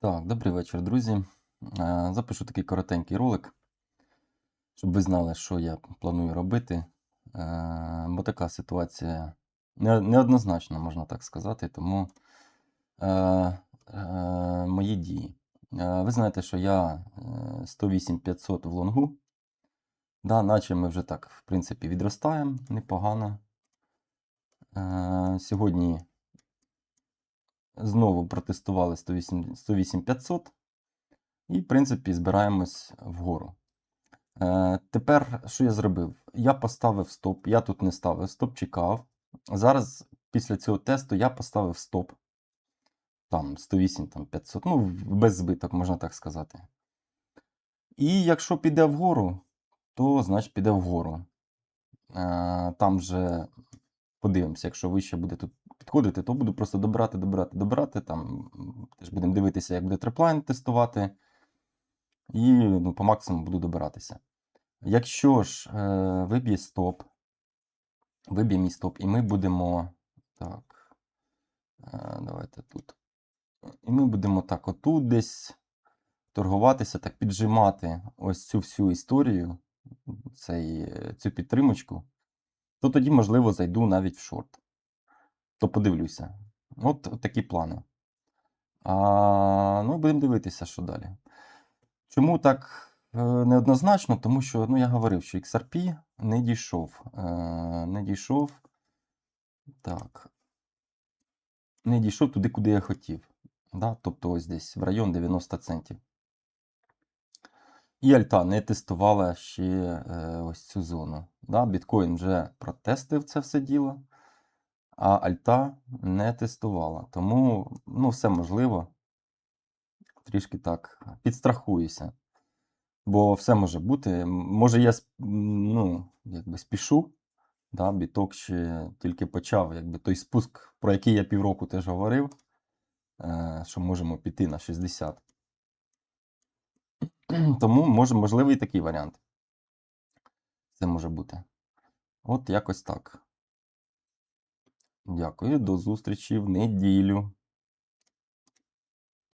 Так, добрий вечір, друзі. Е, Запишу такий коротенький ролик, щоб ви знали, що я планую робити. Е, Бо така ситуація не- неоднозначна, можна так сказати, тому е, мої дії. Ви знаєте, що я е, 108 500 в лонгу. Да, наче ми вже так, в принципі, відростаємо непогано. Сьогодні знову протестували 108 108 500 і, в принципі, збираємось вгору. Е, тепер, що я зробив? Я поставив стоп, я тут не ставив стоп, чекав. Зараз, після цього тесту, я поставив стоп. Там 108, там 500, ну, без збиток, можна так сказати. І якщо піде вгору, то значить піде вгору. Е, там же подивимося, якщо вище буде тут підходити, то буду просто добирати, добирати, добирати. Там теж будемо дивитися, як буде треплайн тестувати. І ну, по максимуму буду добиратися. Якщо ж е, виб'є стоп, виб'є мій стоп, і ми будемо. Так. Е, давайте тут. І ми будемо так отут десь торгуватися, так піджимати ось цю всю історію, цей, цю підтримочку, то тоді, можливо, зайду навіть в шорт. То подивлюся. От, такі плани. А, ну, будемо дивитися, що далі. Чому так е, неоднозначно? Тому що, ну, я говорив, що XRP не дійшов. Е, не дійшов. Так. Не дійшов туди, куди я хотів. Да? Тобто ось десь в район 90 центів. І Альта не тестувала ще е, ось цю зону. Да? Біткоін вже протестив це все діло, а Альта не тестувала. Тому ну, все можливо. Трішки так підстрахуюся. Бо все може бути. Може, я ну, якби спішу. Да? Біток ще тільки почав, якби той спуск, про який я півроку теж говорив, е, що можемо піти на 60. Тому може, можливий такий варіант. Це може бути. От якось так. Дякую, до зустрічі в неділю.